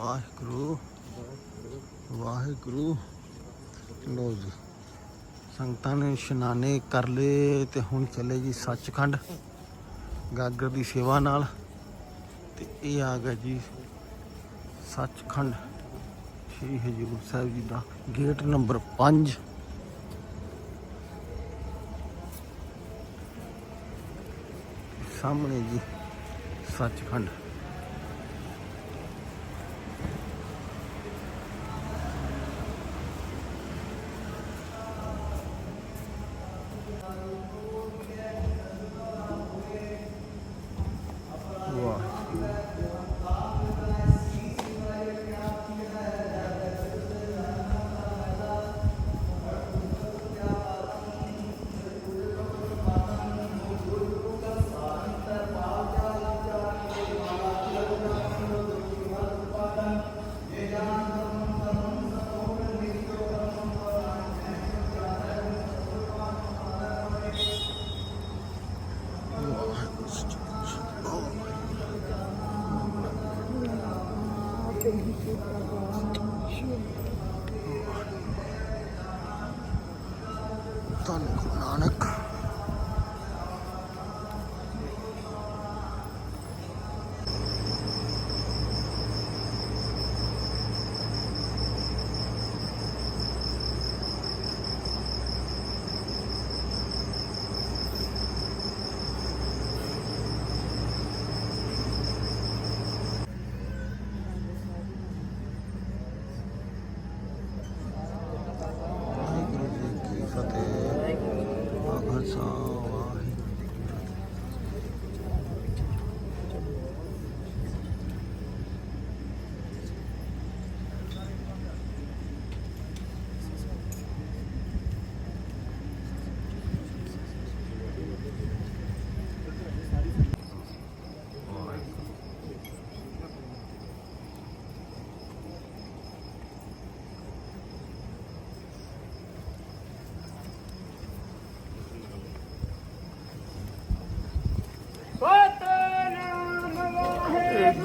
ਵਾਹਿਗੁਰੂ ਵਾਹਿਗੁਰੂ। ਲੋ ਜੀ, ਸੰਗਤਾਂ ਨੇ ਇਸ਼ਨਾਨੇ ਕਰ ਲਏ ਤੇ ਹੁਣ ਚੱਲੇ ਜੀ ਸੱਚਖੰਡ, ਗਾਗਰ ਦੀ ਸੇਵਾ ਨਾਲ। ਤੇ ਇਹ ਆ ਗਿਆ ਜੀ ਸੱਚਖੰਡ, ਸ੍ਰੀ ਹਜੂਰ ਸਾਹਿਬ ਜੀ ਦਾ ਗੇਟ ਨੰਬਰ 5 ਸਾਹਮਣੇ ਜੀ ਸੱਚਖੰਡ।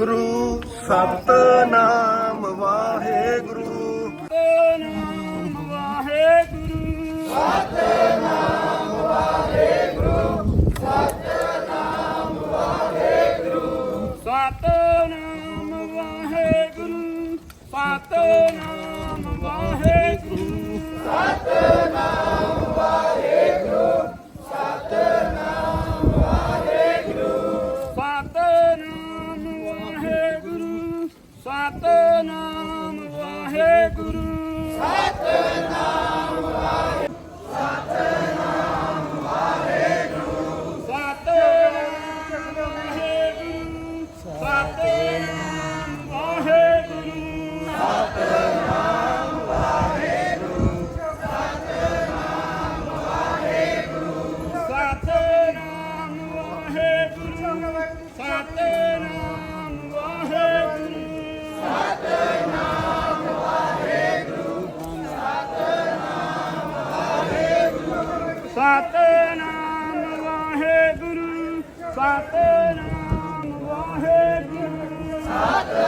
ਵਾਹਿਗੁਰੂ ਸਤਨਾਮ Father.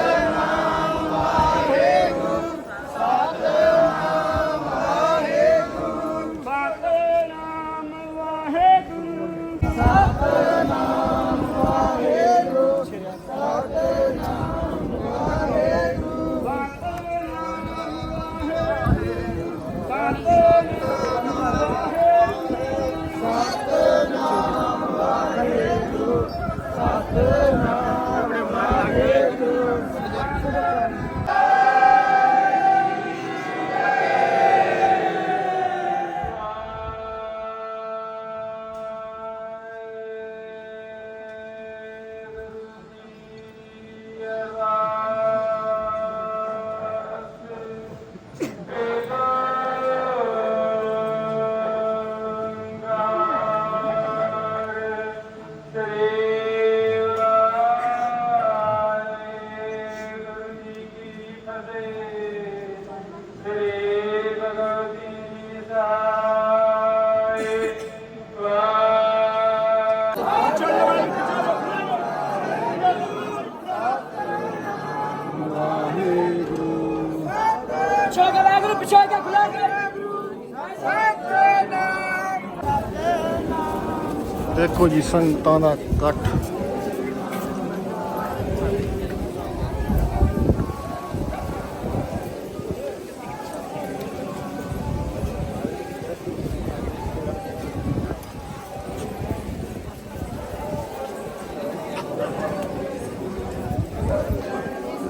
ਦੇਖੋ ਜੀ ਸੰਗਤਾਂ ਦਾ ਇਕੱਠ।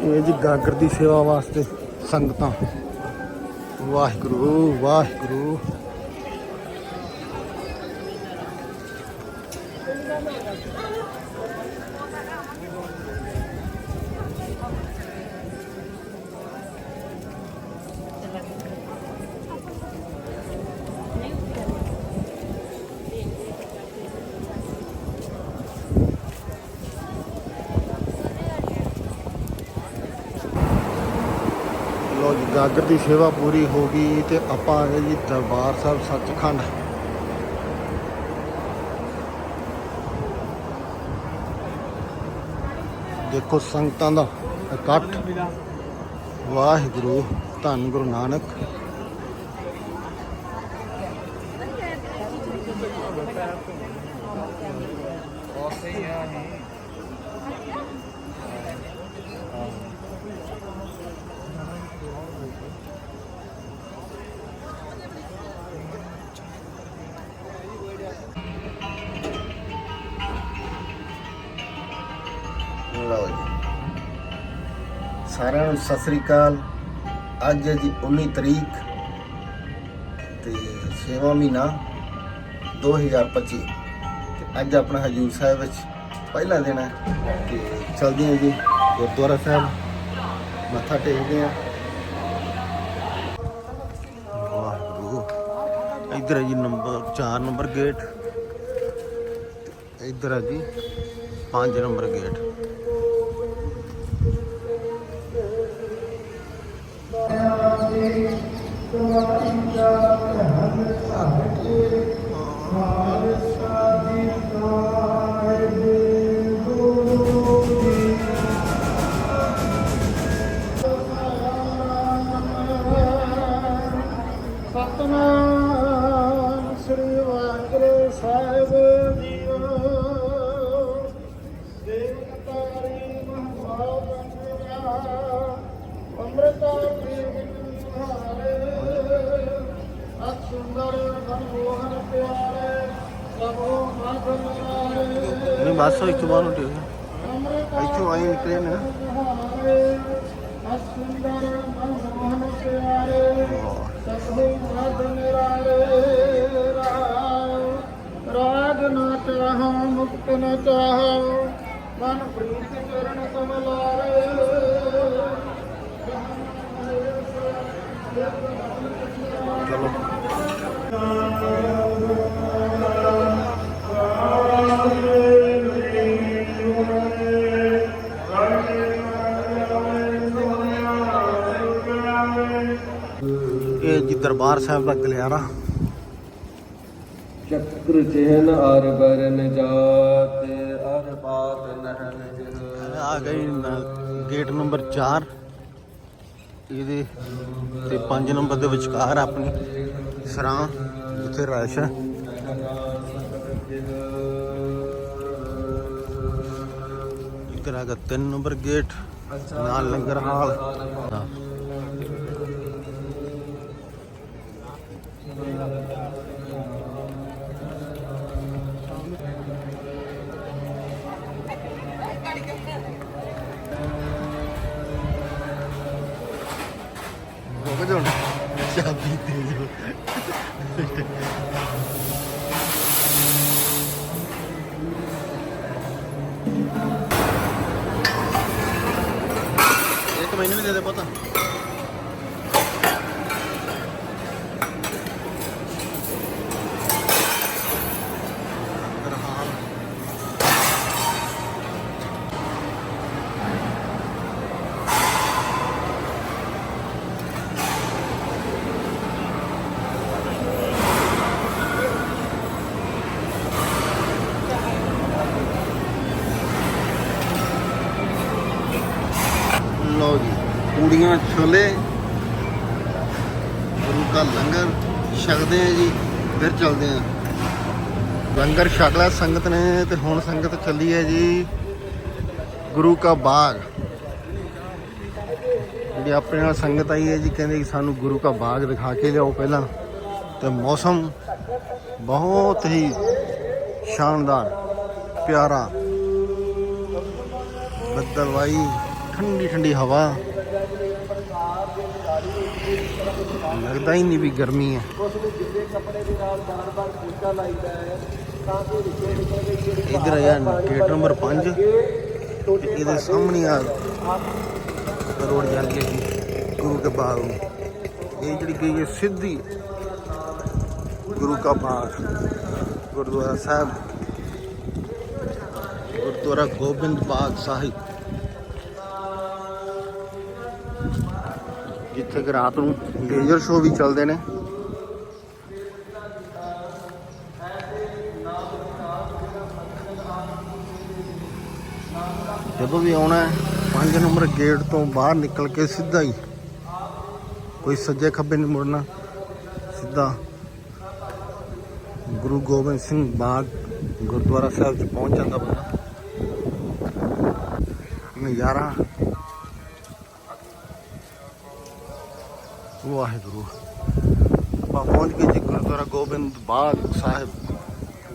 ਇਹ ਜੀ ਗਾਗਰ ਦੀ ਸੇਵਾ ਵਾਸਤੇ ਸੰਗਤਾਂ। ਵਾਹਿਗੁਰੂ ਵਾਹਿਗੁਰੂ। ਲੋ ਦੀ ਸੇਵਾ ਪੂਰੀ ਹੋ ਗਈ ਤੇ ਆਪਾਂ ਆ ਗਏ ਜੀ ਦਰਬਾਰ ਸਾਹਿਬ ਸੱਚਖੰਡ। ਦੇਖੋ ਸੰਗਤਾਂ ਦਾ ਇਕੱਠ। ਵਾਹਿਗੁਰੂ, ਧੰਨ ਗੁਰੂ ਨਾਨਕ। ਸਾਰਿਆਂ ਨੂੰ ਸਤਿ ਸ੍ਰੀ ਅਕਾਲ। ਅੱਜ ਹੈ ਜੀ 19 ਤਰੀਕ ਤੇ 6ਵਾਂ ਮਹੀਨਾ 2025 ਤੇ ਅੱਜ ਆਪਣਾ ਹਜੂਰ ਸਾਹਿਬ ਵਿੱਚ ਪਹਿਲਾ ਦਿਨ ਹੈ ਤੇ ਚਲਦੇ ਹਾਂ ਜੀ ਗੁਰਦੁਆਰਾ ਸਾਹਿਬ। ਮੱਥਾ ਟੇਕਦੇ ਹਾਂ। ਵਾਹਿਗੁਰੂ। ਇੱਧਰ ਹੈ ਜੀ ਨੰਬਰ 4 ਨੰਬਰ ਗੇਟ। ਇੱਧਰ ਹੈ ਜੀ 5 ਨੰਬਰ ਗੇਟ। ਬਸ ਇੱਥੋਂ ਬਾਹਰ ਉੱਠੇ ਇੱਥੋਂ ਆਈ ਨਿਕਲੇ ਨਾ ਰਾਗ ਨਾ ਚਾਹਾਂ ਮੁਕਤ ਨ ਚਾਹਾਂ ਮਨ ਪ੍ਰੀਤ ਚਰਨ ਕਮਲਾਰੇ ਚਲੋ ਦਰਬਾਰ ਸਾਹਿਬ ਦਾ ਗਲਿਆਰਾ। ਚੱਕਰ ਚਿਹਨ ਅਰ ਬਰਨ ਜਾਤ ਅਰ ਬਾਤ ਨਹਨ ਜਿਹ ਆ ਗਈ ਗੇਟ ਨੰਬਰ 4 ਇਹਦੇ ਤੇ 5 ਨੰਬਰ ਦੇ ਵਿਚਕਾਰ ਆਪਣੀ ਸਰਾਂ ਜਿੱਥੇ ਰਸ਼ ਹੈ। ਇੱਧਰ ਆ ਗਿਆ 3 ਨੰਬਰ ਗੇਟ ਨਾਲ ਲੰਗਰ ਹਾਲ। ਹਾਂ। ਰੁਕ ਚਾਬੀ ਦੇ ਦਿਓ ਇੱਕ ਮੈਨੂੰ ਵੀ ਦੇ ਦੇ ਪਤਾ ਲਓ ਜੀ ਪੂੜੀਆਂ ਦਾ ਲੰਗਰ, ਛਕਦੇ ਆ ਜੀ, ਫਿਰ ਚੱਲਦੇ ਆ ਲੰਗਰ ਛਕ ਲਿਆ ਸੰਗਤ ਨੇ ਤੇ ਹੁਣ ਸੰਗਤ ਚੱਲੀ ਹੈ ਜੀ, ਗੁਰੂ ਕਾ ਬਾਗ। ਜਿਹੜੀ ਆਪਣੇ ਨਾਲ ਸੰਗਤ ਆਈ ਹੈ ਜੀ, ਕਹਿੰਦੇ ਕਿ ਸਾਨੂੰ ਗੁਰੂ ਕਾ ਬਾਗ ਦਿਖਾ ਕੇ ਲਿਆਓ ਪਹਿਲਾਂ। ਤੇ ਮੌਸਮ ਬਹੁਤ ਹੀ ਸ਼ਾਨਦਾਰ, ਪਿਆਰਾ। ਬੱਦਲਵਾਈ ਠੰਡੀ ਠੰਡੀ ਹਵਾ। ਲੱਗਦਾ ਹੀ ਨਹੀਂ ਵੀ ਗਰਮੀ ਹੈ। ਇਧਰ ਆ ਗੇਟ ਨੰਬਰ 5 ਇਹਦੇ ਸਾਹਮਣੇ ਆ ਰੋਡ ਜਾਂਦੀ ਹੈ ਗੁਰੂ ਕੇ ਬਾਗ ਇਹ ਜਿਹੜੀ ਗਈ ਹੈ ਸਿੱਧੀ ਗੁਰੂ ਕਾ ਬਾਗ, ਗੁਰਦੁਆਰਾ ਸਾਹਿਬ। ਗੁਰਦੁਆਰਾ ਗੋਬਿੰਦ ਬਾਗ ਸਾਹਿਬ। ਜਿੱਥੇ ਕਿ ਰਾਤ ਨੂੰ ਲੇਜ਼ਰ ਸ਼ੋਅ ਵੀ ਚੱਲਦੇ ਨੇ। ਜਦੋਂ ਵੀ ਆਉਣਾ ਹੈ 5 ਨੰਬਰ ਗੇਟ ਤੋਂ ਬਾਹਰ ਨਿਕਲ ਕੇ ਸਿੱਧਾ ਹੀ ਕੋਈ ਸੱਜੇ ਖੱਬੇ ਨਹੀਂ ਮੁੜਨਾ, ਸਿੱਧਾ ਗੁਰੂ ਗੋਬਿੰਦ ਸਿੰਘ ਬਾਗ ਗੁਰਦੁਆਰਾ ਸਾਹਿਬ ਚ ਪਹੁੰਚ ਜਾਂਦਾ ਬੰਦਾ। ਨਜ਼ਾਰਾ ਵਾਹਿਗੁਰੂ। ਆਪਾਂ ਪਹੁੰਚ ਗਏ ਜੀ ਗੁਰਦੁਆਰਾ ਗੋਬਿੰਦ ਬਾਗ ਸਾਹਿਬ।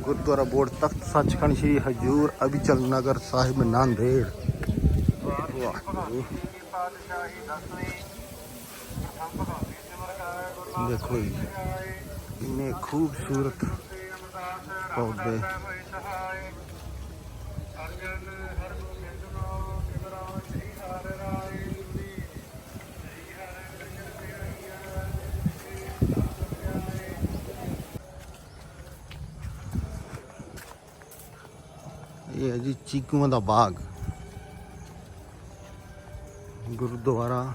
ਗੁਰਦੁਆਰਾ ਬੋਰਡ ਤਖਤ ਸੱਚਖੰਡ ਸ੍ਰੀ ਹਜੂਰ ਅਬੀਚਲ ਨਗਰ ਸਾਹਿਬ ਨਾਂਦੇੜ। ਦੇਖੋ ਜੀ, ਕਿੰਨੇ ਖੂਬਸੂਰਤ ਪੌਦੇ। ਇਹ ਹੈ ਜੀ ਚੀਕੂਆਂ ਦਾ ਬਾਗ। ਗੁਰਦੁਆਰਾ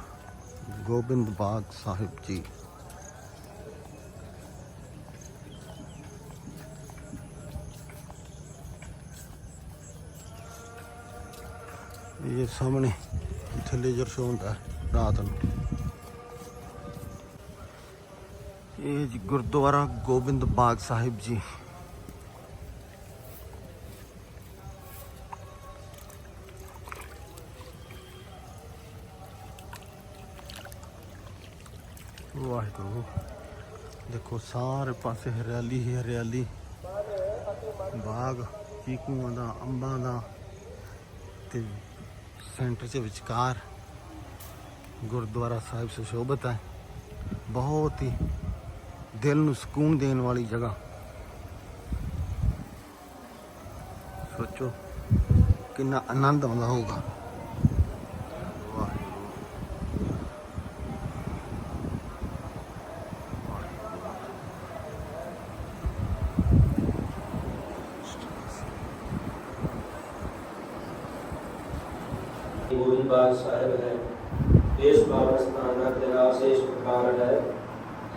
ਗੋਬਿੰਦ ਬਾਗ ਸਾਹਿਬ ਜੀ। ਇਹ ਸਾਹਮਣੇ ਇੱਥੇ ਲੇਜ਼ਰ ਸ਼ੋਅ ਹੁੰਦਾ ਰਾਤ ਨੂੰ। ਇਹ ਜੀ ਗੁਰਦੁਆਰਾ ਗੋਬਿੰਦ ਬਾਗ ਸਾਹਿਬ ਜੀ ਵਾਹਿਗੁਰੂ ਦੇਖੋ, ਸਾਰੇ ਪਾਸੇ ਹਰਿਆਲੀ ਹੀ ਹਰਿਆਲੀ। ਬਾਗ, ਚੀਕੂਆਂ ਦਾ, ਅੰਬਾਂ ਦਾ ਤੇ ਸੈਂਟਰ 'ਚ ਵਿਚਕਾਰ ਗੁਰਦੁਆਰਾ ਸਾਹਿਬ ਸੁਸ਼ੋਭਿਤ ਹੈ। ਬਹੁਤ ਹੀ ਦਿਲ ਨੂੰ ਸਕੂਨ ਦੇਣ ਵਾਲੀ ਜਗ੍ਹਾ। ਸੋਚੋ, ਕਿੰਨਾ ਆਨੰਦ ਆਉਂਦਾ ਹੋਊਗਾ। ਗੋਬਿੰਦ ਬਾਗ ਸਾਹਿਬ ਹੈ। ਇਸ ਪਾਵਨ ਸਥਾਨ ਦਾ ਇਤਿਹਾਸ ਪ੍ਰਕਾਰ ਹੈ।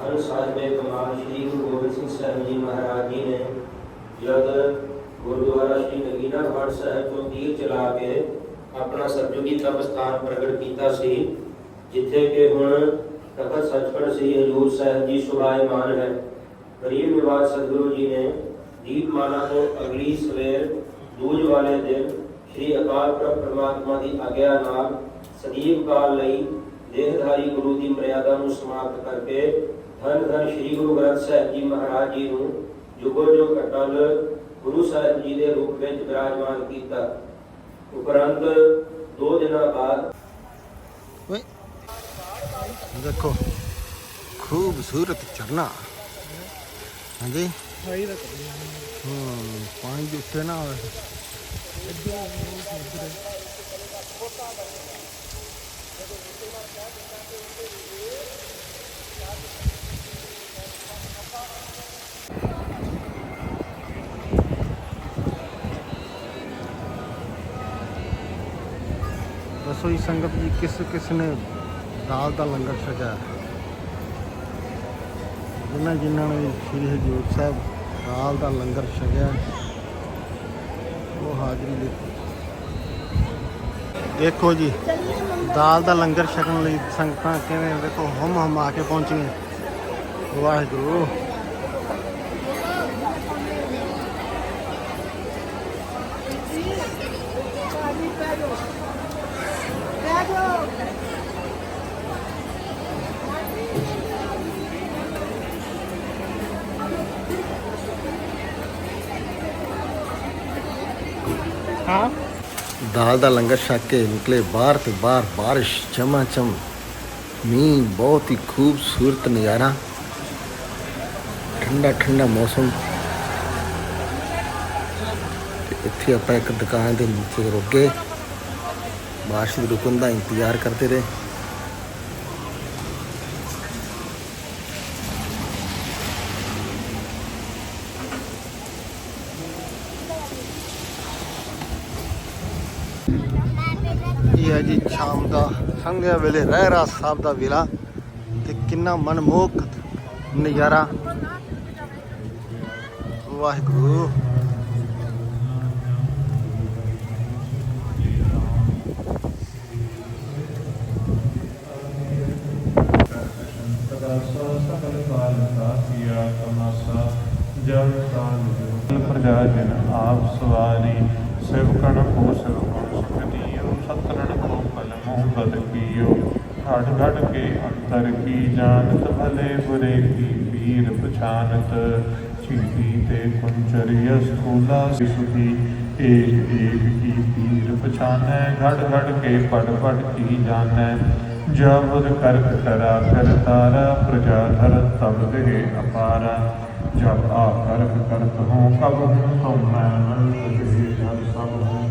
ਹਰ ਸਾਹਿਬੇ ਕਮਾਲ ਸ੍ਰੀ ਗੁਰੂ ਗੋਬਿੰਦ ਸਿੰਘ ਸਾਹਿਬ ਜੀ ਮਹਾਰਾਜ ਜੀ ਨੇ ਜਦ ਗੁਰਦੁਆਰਾ ਸ੍ਰੀ ਨਗੀਨਾ ਘਾਟ ਸਾਹਿਬ ਤੋਂ ਤੀਰ ਚਲਾ ਕੇ ਆਪਣਾ ਸਤਜੁਗੀ ਤਪ ਸਥਾਨ ਪ੍ਰਗਟ ਕੀਤਾ ਸੀ, ਜਿੱਥੇ ਕਿ ਹੁਣ ਤਖਤ ਸੱਚਖੰਡ ਸ੍ਰੀ ਹਜੂਰ ਸਾਹਿਬ ਜੀ ਸੁਭਾਇਮਾਨ ਹੈ। ਗਰੀਬ ਨਿਵਾਜ ਸਤਿਗੁਰੂ ਜੀ ਨੇ ਦੀਪਮਾਲਾ ਤੋਂ ਅਗਲੀ ਸਵੇਰ ਦੂਜ ਵਾਲੇ ਦਿਨ ਸ਼੍ਰੀ ਅਕਾਲ ਪੁਰਖ ਪ੍ਰਮਾਤਮਾ ਦੀ ਆਗਿਆ ਨਾਲ ਸਦੀਵ ਕਾਲ ਲਈ ਦੇਹਧਾਰੀ ਗੁਰੂ ਦੀ ਮਰਿਆਦਾ ਨੂੰ ਸਮਾਪਤ ਕਰਕੇ ਧੰਨ ਧੰਨ ਸ਼੍ਰੀ ਗੁਰੂ ਗ੍ਰੰਥ ਸਾਹਿਬ ਜੀ ਮਹਾਰਾਜ ਜੀ ਨੂੰ ਜੁਗੋ ਜੁਗ ਅਟਲ ਗੁਰੂ ਸਾਹਿਬ ਜੀ ਦੇ ਰੂਪ ਵਿੱਚ ਵਿਰਾਜਮਾਨ ਕੀਤਾ। ਉਪਰੰਤ ਦੋ ਦਿਨਾਂ ਬਾਅਦ ਓਏ ਦੇਖੋ ਖੂਬਸੂਰਤ ਝਰਨਾ। ਹਾਂਜੀ? ਹੂੰ ਪਾਣੀ ਉੱਤੇ ਨਾ ਹੋਵੇ ਦੱਸੋ ਜੀ, ਸੰਗਤ ਜੀ, ਕਿਸ ਕਿਸ ਨੇ ਦਾਲ ਦਾ ਲੰਗਰ ਛਕਿਆ? ਜਿਨ੍ਹਾਂ ਜਿਨ੍ਹਾਂ ਨੇ ਸ੍ਰੀ ਹਜੂਰ ਸਾਹਿਬ ਦਾਲ ਦਾ ਲੰਗਰ ਛਕਿਆ ਹਾਜ਼ਰੀ ਲਿਖੋ ਦੇਖੋ ਜੀ, ਦਾਲ ਦਾ ਲੰਗਰ ਛਕਣ ਲਈ ਸੰਗਤਾਂ ਕਿਵੇਂ ਦੇਖੋ ਹਮ ਹਮ ਆ ਕੇ ਪਹੁੰਚੀਆਂ। ਵਾਹਿਗੁਰੂ। ਦਾਲ ਦਾ ਲੰਗਰ ਛੱਕ ਕੇ ਨਿਕਲੇ ਬਾਹਰ ਤੇ ਬਾਹਰ ਬਾਰਿਸ਼ ਚਮਾ ਚਮ ਮੀਂਹ ਬਹੁਤ ਹੀ ਖੂਬਸੂਰਤ ਨਜ਼ਾਰਾ। ਠੰਡਾ ਠੰਡਾ ਮੌਸਮ। ਇੱਥੇ ਆਪਾਂ ਇੱਕ ਦੁਕਾਨ ਦੇ ਨੀਚੇ ਰੁਕੇ ਬਾਰਿਸ਼ ਦੇ ਰੁਕਣ ਦਾ ਇੰਤਜ਼ਾਰ ਕਰਦੇ ਰਹੇ ਇਹ ਹੈ ਜੀ ਸ਼ਾਮ ਦਾ ਸੰਘਿਆ ਵੇਲੇ ਰਹਿਰਾ ਸਾਹਿਬ ਦਾ ਵੇਲਾ ਤੇ ਕਿੰਨਾ ਮਨਮੋਹਕ ਨਜ਼ਾਰਾ। ਵਾਹਿਗੁਰੂ ਪ੍ਰਜਾ ਜਨ ਆਪ ਸਵਾਰੀ ਸਿਵਕਣ ਕੋ ਸਿਵਕਣ ਸੁਖਦੀਓ ਸਤਰਣ ਕੋ ਫਲ ਮੋਹ ਬਦ ਕੀਓ ਘੜ ਘੜ ਅੰਤਰ ਕੀ ਜਾਣਤ, ਭਲੇ ਬੁਰੇ ਕੀ ਪੀਰ ਪਛਾਨਤ? ਚੀਤੀ ਤੇ ਕੁੰਚਰੀ ਅਸਥੂਲਾ ਸੁਖੀ ਏਕ ਏਕ ਕੀ ਪੀਰ ਪਛਾਨੈ? ਘੜ ਘੜ ਕੇ ਪੜ ਪੜ ਕੀ ਜਾਣੈ? ਜਬਦ ਕਰਕ ਕਰਾ ਕਰ ਤਾਰਾ, ਪ੍ਰਜਾ ਧਰ ਤਬ ਦੇ ਅਪਾਰਾ। ਜਬ ਆ ਕਰਕ ਕਰਤ ਹੂੰ, ਕਬ ਹੂੰ ਤੁਮ ਮੈਂ ਨੰਦ ਤੇ ਜਲ ਸਭ ਹੂੰ।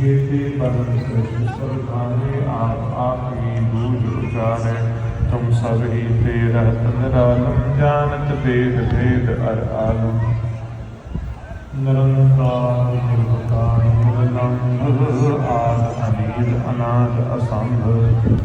ਜੀਤੇ ਬਦਨ ਸ੍ਰਿਸ਼ਟ, ਸਭ ਆਪ ਆਪ ਹੀ जाने तुम सब ही थे रहत निरालम जानत भेद भेद अर आलम निरंकार निर्विकार निर्लंब आद अनील अनाद असंभ